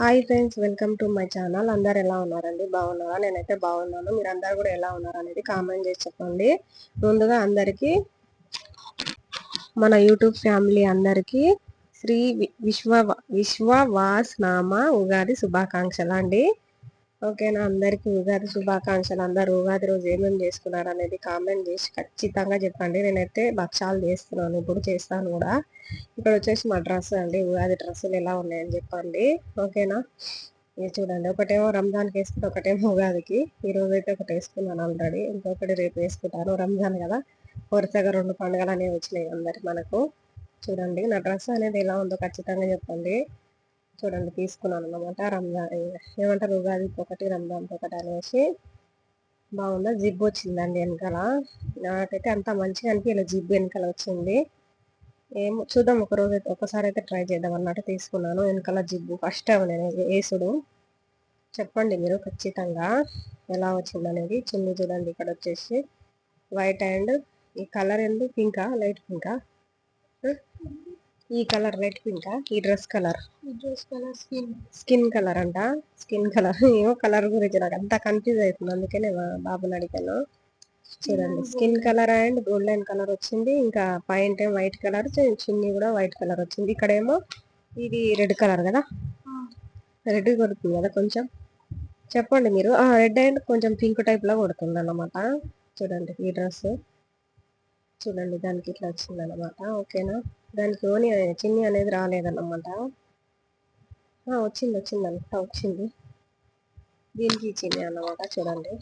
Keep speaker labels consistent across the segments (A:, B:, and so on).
A: Hi friends welcome to my channel అందరు ఎలా ఉన్నారండి? బాగున్నారా? నేనైతే బాగున్నాను. మీరు అందరు కూడా ఎలా ఉన్నారు అనేది కామెంట్ చేసి చెప్పండి. ముందుగా అందరికీ మన యూట్యూబ్ ఫ్యామిలీ అందరికీ శ్రీ విశ్వ విశ్వవాస్ నామ ఉగాది శుభాకాంక్షలు అండి. ఓకేనా అందరికీ ఉగాది శుభాకాంక్షలు. అందరు ఉగాది రోజు ఏమేమి చేసుకున్నారు అనేది కామెంట్ చేసి ఖచ్చితంగా చెప్పండి. నేనైతే భక్షాలు చేస్తున్నాను ఇప్పుడు చేస్తాను కూడా. ఇక్కడ వచ్చేసి మా డ్రెస్ అండి ఉగాది డ్రెస్సులు ఎలా ఉన్నాయని చెప్పండి. ఓకేనా? ఇది చూడండి ఒకటేమో రంజాన్కి వేసుకుంటే ఒకటేమో ఉగాదికి. ఈ రోజు అయితే ఒకటి వేసుకున్నాను ఆల్రెడీ ఇంకొకటి రేపు వేసుకుంటాను. రంజాన్ కదా? వరుసగా రెండు పండుగలు అనేవి వచ్చినాయి అందరికి మనకు. చూడండి నా డ్రెస్ అనేది ఎలా ఉందో ఖచ్చితంగా చెప్పండి. చూడండి తీసుకున్నాను అనమాట రంజాన్ ఏమంటారు ఉగాది ఒకటి రంజాన్కి ఒకటి అనేసి బాగుందా? జిబ్ వచ్చిందండి వెనకాల. నాకైతే అంత మంచిగా అనిపించలేదు జిబ్ వెనకాల వచ్చింది. ఏమో చూద్దాం ఒక రోజు అయితే ఒకసారి అయితే ట్రై చేద్దాం అన్నట్టు తీసుకున్నాను. వెనకాల జిబ్బు ఫస్ట్ టైం నేను వేసుడు చెప్పండి మీరు ఖచ్చితంగా ఎలా వచ్చిందనేది చున్నీ చూడండి ఇక్కడ వచ్చేసి వైట్ అండ్ ఈ కలర్ ఎందుకు? పింకా లైట్ పింకా? ఈ కలర్ రెడ్ పింక్ ఈ dress colour? Dress colour skin. Skin colour అంట? Skin colour. ఏమో కలర్ గురించి నాకు అంతా కన్ఫ్యూజ్ అవుతుంది. అందుకనే బాబుని అడిగాను. చూడండి. Skin colour and golden colour వచ్చింది. ఇంకా పాయింట్ ఏమో వైట్ కలర్ చున్నీ కూడా వైట్ కలర్ వచ్చింది. ఇక్కడేమో ఇది రెడ్ కలర్ కదా? రెడ్ కొడుతుంది కదా కొంచెం? చెప్పండి మీరు. రెడ్ అండ్ కొంచెం పింక్ టైప్లో కొడుతుంది అన్నమాట చూడండి ఈ డ్రెస్. చూడండి దానికి ఇట్లా వచ్చింది అనమాట ఓకేనా? దానికి ఓని చిన్ని అనేది రాలేదన్నమాట. వచ్చింది వచ్చింది అంతా వచ్చింది. దీనికి చిన్ని అన్నమాట చూడండి.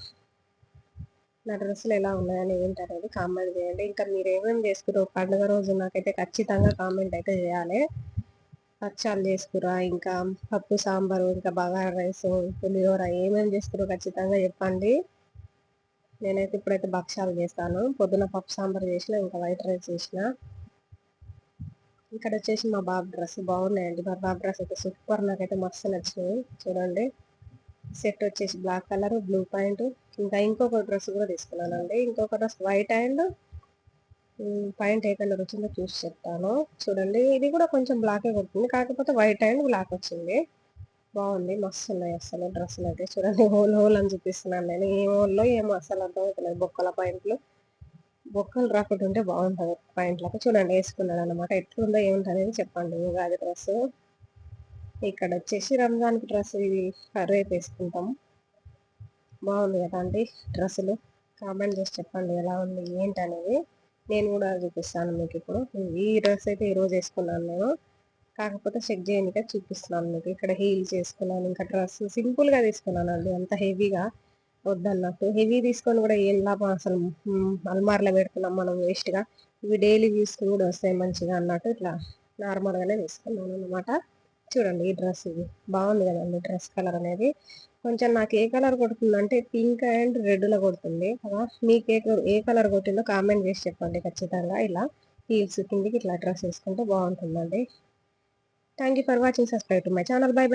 A: నా డ్రెస్సులు ఎలా ఉన్నాయని ఏంటనేది కామెంట్ చేయండి. ఇంకా మీరు ఏమేమి చేసుకురో పండుగ రోజు నాకైతే ఖచ్చితంగా కామెంట్ అయితే చేయాలి. పచ్చాలు చేసుకురా ఇంకా పప్పు సాంబారు ఇంకా బగారా రైస్ పులిహోర ఏమేమి చేసుకురో ఖచ్చితంగా చెప్పండి. నేనైతే ఇప్పుడైతే భక్షాలు చేస్తాను. పొద్దున పప్పు సాంబార్ చేసిన ఇంకా వైట్ రైస్ చేసిన. ఇక్కడ వచ్చేసి మా బాబు డ్రెస్ బాగున్నాయండి. మా బాబు డ్రెస్ అయితే సూపర్ నాకైతే మస్తు నచ్చినాయి చూడండి. సెట్ వచ్చేసి బ్లాక్ కలర్ బ్లూ పాయింట్. ఇంకా ఇంకొక డ్రెస్ కూడా తీసుకున్నానండి. ఇంకొక డ్రెస్ వైట్ అండ్ పాయింట్ ఏ కలర్ వచ్చిందో చూసి చెప్తాను. చూడండి. ఇది కూడా కొంచెం బ్లాకే కొడుతుంది. కాకపోతే వైట్ అండ్ బ్లాక్ వచ్చింది. బాగుంది. మస్తు ఉన్నాయి అసలు డ్రెస్సులు అయితే చూడండి. హోల్ హోల్ అని చూపిస్తున్నాను నేను. ఏ హోల్లో ఏమో అసలు అర్థమవుతలేదు. బొక్కల పాయింట్లు. బొక్కలు రాకుండా ఉంటే బాగుంటుంది పాయింట్లకు చూడండి వేసుకున్నాను అనమాట ఎట్లుందో ఏముంటుంది అనేది చెప్పండి ఉగాది డ్రెస్ ఇక్కడ వచ్చేసి రంజాన్కి డ్రెస్ ఇది రేపు వేసుకుంటాం. బాగుంది కదా అండి డ్రెస్సులు. కామెంట్ చేసి చెప్పండి ఎలా ఉంది ఏంటి అనేది నేను కూడా చూపిస్తాను మీకు ఇప్పుడు. ఈ డ్రెస్ అయితే ఈరోజు వేసుకున్నాను నేను. కాకపోతే చెక్ చేయడానికి చూపిస్తున్నాను మీకు. ఇక్కడ హీల్స్ వేసుకున్నాను ఇంకా డ్రెస్ సింపుల్గా తీసుకున్నాను అండి అంత హెవీగా. వద్దన్నట్టు హెవీ తీసుకొని కూడా ఏం లాభం అసలు అల్మార్లో పెడుతున్నాం మనం వేస్ట్గా. ఇవి డైలీ యూస్కి కూడా వస్తాయి మంచిగా అన్నట్టు ఇట్లా నార్మల్గానే తీసుకున్నాను అనమాట చూడండి ఈ డ్రెస్ ఇది. బాగుంది కదండి డ్రెస్ కలర్ అనేది. కొంచెం నాకు ఏ కలర్ కొడుతుంది అంటే పింక్ అండ్ రెడ్లో కొడుతుంది కదా. మీకు ఏ ఏ కలర్ కొట్టిందో కామెంట్ చేసి చెప్పండి ఖచ్చితంగా. ఇలా హీల్స్ కిందికి ఇట్లా డ్రెస్ వేసుకుంటే బాగుంటుందండి. Thank you for watching. Subscribe to my channel. Bye bye.